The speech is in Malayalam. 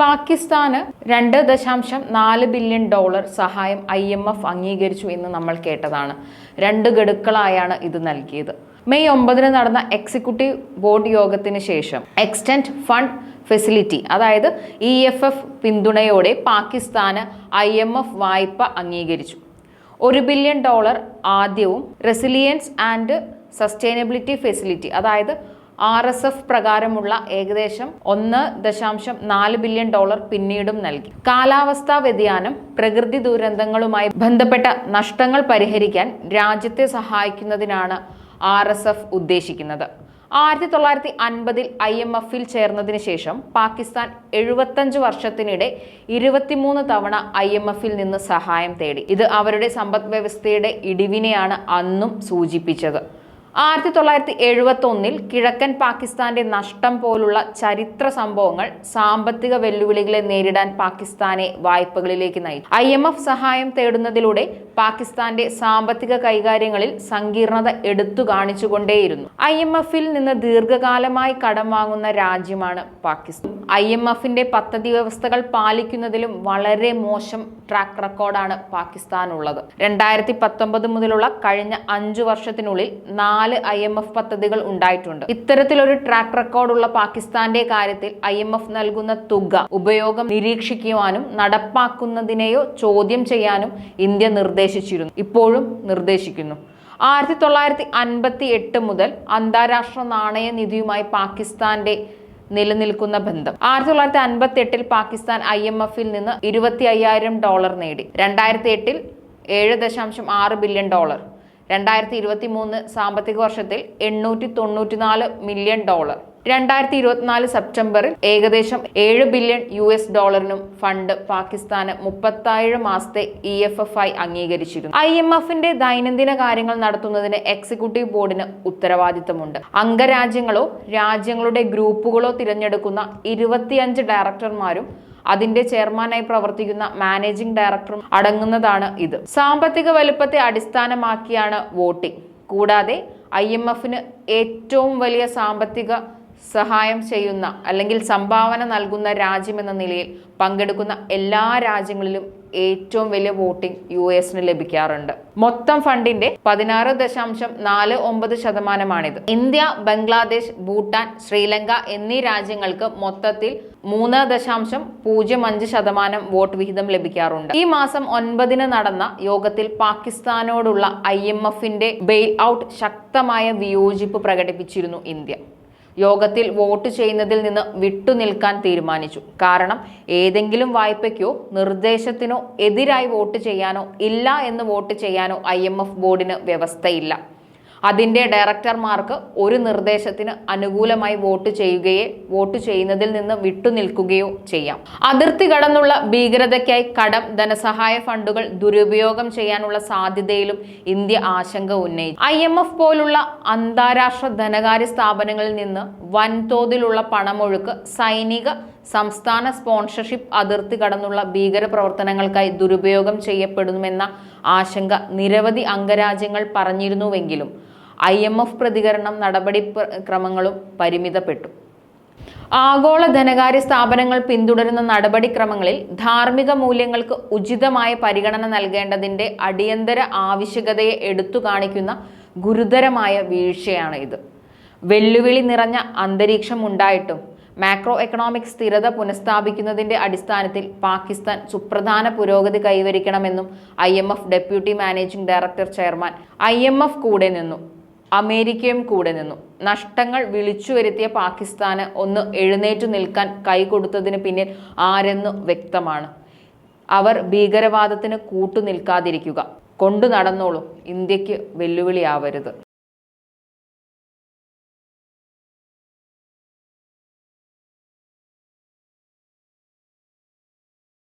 പാകിസ്ഥാന് രണ്ട് ദശാംശം നാല് ബില്യൺ ഡോളർ സഹായം ഐ എം എഫ് അംഗീകരിച്ചു എന്ന് നമ്മൾ കേട്ടതാണ്. രണ്ട് ഗഡുക്കളായാണ് ഇത് നൽകിയത്. മെയ് ഒമ്പതിന് നടന്ന എക്സിക്യൂട്ടീവ് ബോർഡ് യോഗത്തിന് ശേഷം എക്സ്റ്റന്റ് ഫണ്ട് ഫെസിലിറ്റി അതായത് ഇ എഫ് എഫ് പിന്തുണയോടെ പാകിസ്ഥാന് ഐ എം എഫ് വായ്പ അംഗീകരിച്ചു. ഒരു ബില്യൺ ഡോളർ ആദ്യവും റെസിലിയൻസ് ആൻഡ് സസ്റ്റൈനബിലിറ്റി ഫെസിലിറ്റി അതായത് ആർ എസ് എഫ് പ്രകാരമുള്ള ഏകദേശം ഒന്ന് ദശാംശം നാല് ബില്യൺ ഡോളർ പിന്നീടും നൽകി. കാലാവസ്ഥാ വ്യതിയാനം പ്രകൃതി ദുരന്തങ്ങളുമായി ബന്ധപ്പെട്ട നഷ്ടങ്ങൾ പരിഹരിക്കാൻ രാജ്യത്തെ സഹായിക്കുന്നതിനാണ് ആർ എസ് എഫ് ഉദ്ദേശിക്കുന്നത്. ആയിരത്തി തൊള്ളായിരത്തി അൻപതിൽ ഐ എം എഫിൽ ചേർന്നതിന് ശേഷം പാകിസ്ഥാൻ എഴുപത്തഞ്ച് വർഷത്തിനിടെ ഇരുപത്തിമൂന്ന് തവണ ഐ എം എഫിൽ നിന്ന് സഹായം തേടി. ഇത് അവരുടെ സമ്പദ് വ്യവസ്ഥയുടെ ഇടിവിനെയാണ് അന്നും സൂചിപ്പിച്ചത്. ആയിരത്തി തൊള്ളായിരത്തി എഴുപത്തി ഒന്നിൽ കിഴക്കൻ പാകിസ്ഥാന്റെ നഷ്ടം പോലുള്ള ചരിത്ര സംഭവങ്ങൾ സാമ്പത്തിക വെല്ലുവിളികളെ നേരിടാൻ പാകിസ്ഥാനെ വായ്പകളിലേക്ക് നയിച്ചു. ഐ എം എഫ് സഹായം തേടുന്നതിലൂടെ പാകിസ്ഥാന്റെ സാമ്പത്തിക കൈകാര്യങ്ങളിൽ സങ്കീർണത എടുത്തു കാണിച്ചുകൊണ്ടേയിരുന്നു. ഐ എം എഫിൽ നിന്ന് ദീർഘകാലമായി കടം വാങ്ങുന്ന രാജ്യമാണ് പാകിസ്ഥാൻ. ഐ എം എഫിന്റെ പദ്ധതി വ്യവസ്ഥകൾ പാലിക്കുന്നതിലും വളരെ മോശം ട്രാക്ക് റെക്കോർഡാണ് പാകിസ്ഥാനുള്ളത്. രണ്ടായിരത്തി പത്തൊമ്പത് മുതലുള്ള കഴിഞ്ഞ അഞ്ചു വർഷത്തിനുള്ളിൽ നാല് ഐ എം എഫ് പദ്ധതികൾ ഉണ്ടായിട്ടുണ്ട്. ഇത്തരത്തിലൊരു ട്രാക്ക് റെക്കോർഡുള്ള പാകിസ്ഥാന്റെ കാര്യത്തിൽ ഐ എം എഫ് നൽകുന്ന തുക ഉപയോഗം നിരീക്ഷിക്കുവാനും നടപ്പാക്കുന്നതിനെയോ ചോദ്യം ചെയ്യാനും ഇന്ത്യ നിർദ്ദേശിച്ചിരുന്നു. ഇപ്പോഴും നിർദ്ദേശിക്കുന്നു. ആയിരത്തി തൊള്ളായിരത്തി അൻപത്തി എട്ട് മുതൽ അന്താരാഷ്ട്ര നാണയ നിധിയുമായി പാകിസ്ഥാന്റെ നിലനിൽക്കുന്ന ബന്ധം. ആയിരത്തി തൊള്ളായിരത്തി അൻപത്തി എട്ടിൽ പാകിസ്ഥാൻ ഐ എം എഫിൽ നിന്ന് ഇരുപത്തി അയ്യായിരം ഡോളർ നേടി. രണ്ടായിരത്തി എട്ടിൽ ഏഴ് ദശാംശം ആറ് ബില്യൺ ഡോളർ. രണ്ടായിരത്തി ഇരുപത്തി മൂന്ന് സാമ്പത്തിക വർഷത്തിൽ എണ്ണൂറ്റി തൊണ്ണൂറ്റിനാല് മില്യൺ ഡോളർ. രണ്ടായിരത്തി ഇരുപത്തിനാല് സെപ്റ്റംബറിൽ ഏകദേശം ഏഴ് ബില്യൺ യു എസ് ഡോളറിനും ഫണ്ട് പാകിസ്ഥാന് മുപ്പത്തായിരം മാസത്തെ ഇ എഫ് എഫ് ആയി അംഗീകരിച്ചിരുന്നു. ഐ എം എഫിന്റെ ദൈനംദിന കാര്യങ്ങൾ നടത്തുന്നതിന് എക്സിക്യൂട്ടീവ് ബോർഡിന് ഉത്തരവാദിത്തമുണ്ട്. അംഗരാജ്യങ്ങളോ രാജ്യങ്ങളുടെ ഗ്രൂപ്പുകളോ തിരഞ്ഞെടുക്കുന്ന ഇരുപത്തിയഞ്ച് ഡയറക്ടർമാരും അതിന്റെ ചെയർമാനായി പ്രവർത്തിക്കുന്ന മാനേജിംഗ് ഡയറക്ടറും അടങ്ങുന്നതാണ് ഇത്. സാമ്പത്തിക വലുപ്പത്തെ അടിസ്ഥാനമാക്കിയാണ് വോട്ടിംഗ്. കൂടാതെ ഐ എം എഫിന് ഏറ്റവും വലിയ സാമ്പത്തിക സഹായം ചെയ്യുന്ന അല്ലെങ്കിൽ സംഭാവന നൽകുന്ന രാജ്യമെന്ന നിലയിൽ പങ്കെടുക്കുന്ന എല്ലാ രാജ്യങ്ങളിലും ഏറ്റവും വലിയ വോട്ടിംഗ് യു എസിന് ലഭിക്കാറുണ്ട്. മൊത്തം ഫണ്ടിന്റെ പതിനാറ് ദശാംശം നാല് ഒമ്പത് ശതമാനമാണിത്. ഇന്ത്യ ബംഗ്ലാദേശ് ഭൂട്ടാൻ ശ്രീലങ്ക എന്നീ രാജ്യങ്ങൾക്ക് മൊത്തത്തിൽ മൂന്ന് ദശാംശം പൂജ്യം അഞ്ച് ശതമാനം വോട്ട് വിഹിതം ലഭിക്കാറുണ്ട്. ഈ മാസം ഒൻപതിന് നടന്ന യോഗത്തിൽ പാകിസ്ഥാനോടുള്ള ഐ എം എഫിന്റെ ബെയിൽ ഔട്ട് ശക്തമായ വിയോജിപ്പ് പ്രകടിപ്പിച്ചിരുന്നു ഇന്ത്യ. യോഗത്തിൽ വോട്ട് ചെയ്യുന്നതിൽ നിന്ന് വിട്ടുനിൽക്കാൻ തീരുമാനിച്ചു. കാരണം ഏതെങ്കിലും വായ്പയ്ക്കോ നിർദ്ദേശത്തിനോ എതിരായി വോട്ട് ചെയ്യാനോ ഇല്ല എന്ന് വോട്ട് ചെയ്യാനോ ഐ ബോർഡിന് വ്യവസ്ഥയില്ല. അതിന്റെ ഡയറക്ടർമാർക്ക് ഒരു നിർദ്ദേശത്തിന് അനുകൂലമായി വോട്ട് ചെയ്യുകയോ വോട്ട് ചെയ്യുന്നതിൽ നിന്ന് വിട്ടുനിൽക്കുകയോ ചെയ്യാം. അതിർത്തി കടന്നുള്ള ഭീകരതയ്ക്കായി കടം ധനസഹായ ഫണ്ടുകൾ ദുരുപയോഗം ചെയ്യാനുള്ള സാധ്യതയിലും ഇന്ത്യ ആശങ്ക ഉന്നയിച്ചു. ഐ പോലുള്ള അന്താരാഷ്ട്ര ധനകാര്യ സ്ഥാപനങ്ങളിൽ നിന്ന് വൻതോതിലുള്ള പണമൊഴുക്ക് സൈനിക സംസ്ഥാന സ്പോൺസർഷിപ്പ് അതിർത്തി കടന്നുള്ള ഭീകര പ്രവർത്തനങ്ങൾക്കായി ദുരുപയോഗം ചെയ്യപ്പെടുമെന്ന ആശങ്ക നിരവധി അംഗരാജ്യങ്ങൾ പറഞ്ഞിരുന്നുവെങ്കിലും ഐ എം എഫ് പ്രതികരണം നടപടി ക്രമങ്ങളും പരിമിതപ്പെട്ടു. ആഗോള ധനകാര്യ സ്ഥാപനങ്ങൾ പിന്തുടരുന്ന നടപടിക്രമങ്ങളിൽ ധാർമ്മിക മൂല്യങ്ങൾക്ക് ഉചിതമായ പരിഗണന നൽകേണ്ടതിന്റെ അടിയന്തര ആവശ്യകതയെ എടുത്തു കാണിക്കുന്ന ഗുരുതരമായ വീഴ്ചയാണ് ഇത് വെല്ലുവിളി നിറഞ്ഞ അന്തരീക്ഷം ഉണ്ടായിട്ടും മാക്രോ എക്കണോമിക് സ്ഥിരത പുനഃസ്ഥാപിക്കുന്നതിന്റെ അടിസ്ഥാനത്തിൽ പാകിസ്ഥാൻ സുപ്രധാന പുരോഗതി കൈവരിക്കണമെന്നും I deputy managing director chairman I കൂടെ നിന്നു. അമേരിക്കയും കൂടെ നിന്നു. നഷ്ടങ്ങൾ വിളിച്ചു വരുത്തിയ പാകിസ്ഥാന് ഒന്ന് എഴുന്നേറ്റു നിൽക്കാൻ കൈകൊടുത്തതിന് പിന്നിൽ ആരെന്നു വ്യക്തമാണ്. അവർ ഭീകരവാദത്തിന് കൂട്ടുനിൽക്കാതിരിക്കുക കൊണ്ടു നടന്നോളൂ. ഇന്ത്യയ്ക്ക് വെല്ലുവിളിയാവരുത്.